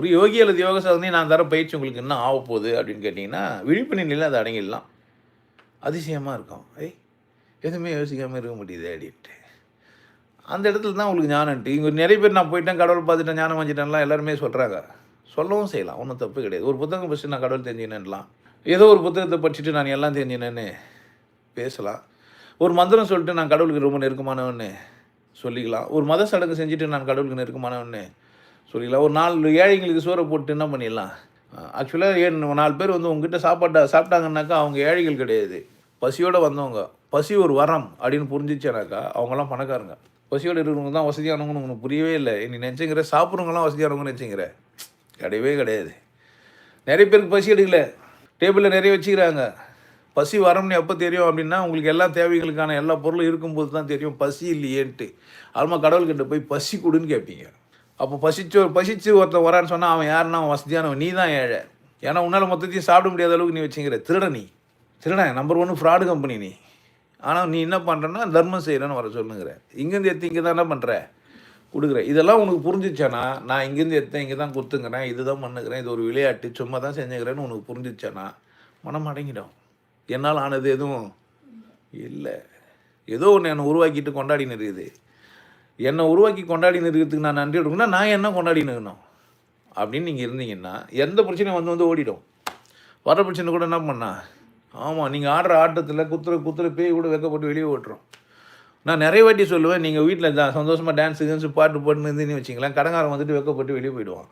ஒரு யோகி அல்லது யோக சாதனை நான் தர பயிற்சி உங்களுக்கு என்ன ஆக போகுது அப்படின்னு கேட்டிங்கன்னா விழிப்பு நிலையில் அதை அடங்கிடலாம் அதிசயமாக இருக்கும். ஏய் எதுவுமே யோசிக்காமல் இருக்க முடியுது அப்படின்ட்டு. அந்த இடத்துல தான் உங்களுக்கு ஞானம்ட்டு இங்கே நிறைய பேர் நான் போயிட்டேன் கடவுள் பார்த்துட்டேன் ஞானம் வாங்கிட்டேன்லாம் எல்லாருமே சொல்கிறாங்க சொல்லவும் செய்யலாம் ஒன்றும் தப்பு கிடையாது. ஒரு புத்தகம் படிச்சுட்டு நான் கடவுள் தெரிஞ்சினேன்லாம் ஏதோ ஒரு புத்தகத்தை படிச்சுட்டு நான் எல்லாம் தெரிஞ்சினேன்னு பேசலாம். ஒரு மந்திரம் சொல்லிட்டு நான் கடவுளுக்கு ரொம்ப நெருக்கமானவன்னு சொல்லிக்கலாம். ஒரு மத சடங்கு செஞ்சுட்டு நான் கடவுளுக்கு நெருக்கமானவன்னு சொல்லிக்கலாம் ஒரு நாலு ஏழைங்களுக்கு சோறை போட்டு என்ன பண்ணிடலாம்? ஆக்சுவலாக ஏன் நாலு பேர் வந்து உங்ககிட்ட சாப்பாட்ட சாப்பிட்டாங்கன்னாக்கா அவங்க ஏழைகள் கிடையாது. பசியோடு வந்தவங்க. பசி ஒரு வரம் அப்படின்னு புரிஞ்சிச்சேனாக்கா அவங்கெல்லாம் பணக்காரங்க. பசியோடு இருக்கிறவங்க தான் வசதியானவங்கன்னு உனக்கு புரியவே இல்லை. நீ நினச்சிங்கிற சாப்பிட்றவங்களாம் வசதியானவங்கன்னு நினச்சிங்கிற. கிடையவே கிடையாது. நிறைய பேருக்கு பசி எடுக்கல. டேபிளில் நிறைய வச்சுக்கிறாங்க. பசி வரம்னு எப்போ தெரியும் அப்படின்னா உங்களுக்கு எல்லா தேவைகளுக்கான எல்லா பொருளும் இருக்கும்போது தான் தெரியும். பசி இல்லையேன்ட்டு. ஆல்மா கடவுள்கிட்ட போய் பசி கொடுன்னு கேட்பீங்க. அப்போ பசிச்சு பசிச்சு ஒருத்தன் வரான்னு சொன்னால் அவன் யாருன்னா அவன் வசதியானவன். நீ தான் ஏழை. ஏன்னா உன்னால் மொத்தத்தையும் சாப்பிட முடியாத அளவுக்கு நீ வச்சுங்கிற திருட நீ. திருடன் நம்பர் ஒன்று ஃப்ராடு கம்பெனி நீ. ஆனால் நீ என்ன பண்ணுறன்னா தர்மம் செய்கிறேன்னு வர சொல்லுங்கிற. இங்கேருந்து எடுத்து இங்கே தான் என்ன பண்ணுற கொடுக்குற. இதெல்லாம் உனக்கு புரிஞ்சிச்சானா? நான் இங்கேருந்து எடுத்தேன் இங்கே தான் குத்துங்கிறேன் இதுதான் பண்ணுகிறேன் இது ஒரு விளையாட்டு சும்மா தான் செஞ்சுக்கிறேன்னு உனக்கு புரிஞ்சிச்சானா? மனம் அடங்கிடும். என்னால் ஆனது எதுவும் இல்லை. ஏதோ ஒன்று என்னை உருவாக்கிட்டு கொண்டாடின்னு இருக்குது. என்னை உருவாக்கி கொண்டாடின்னு இருக்கிறதுக்கு நான் நன்றி இருக்கணும்னா நான் என்ன கொண்டாடின்னு இருக்கணும்? அப்படின்னு நீங்கள் இருந்தீங்கன்னா எந்த பிரச்சனையும் வந்து வந்து ஓடிடும். வர பிரச்சனை கூட என்ன பண்ணா? ஆமாம் நீங்கள் ஆடுற ஆட்டத்தில் குத்துற குத்துற பேய் கூட வைக்கப்பட்டு வெளியே ஓட்டுறோம் நான் நிறைய வாட்டி சொல்லுவேன் நீங்கள் வீட்டில் தான் சந்தோஷமாக டான்ஸு கேன்ஸு பாட்டு பாட்டுன்னு இருந்தீங்கன்னு வச்சிங்களேன் கடங்காரம் வந்துட்டு வைக்கப்பட்டு வெளியே போயிடுவான்.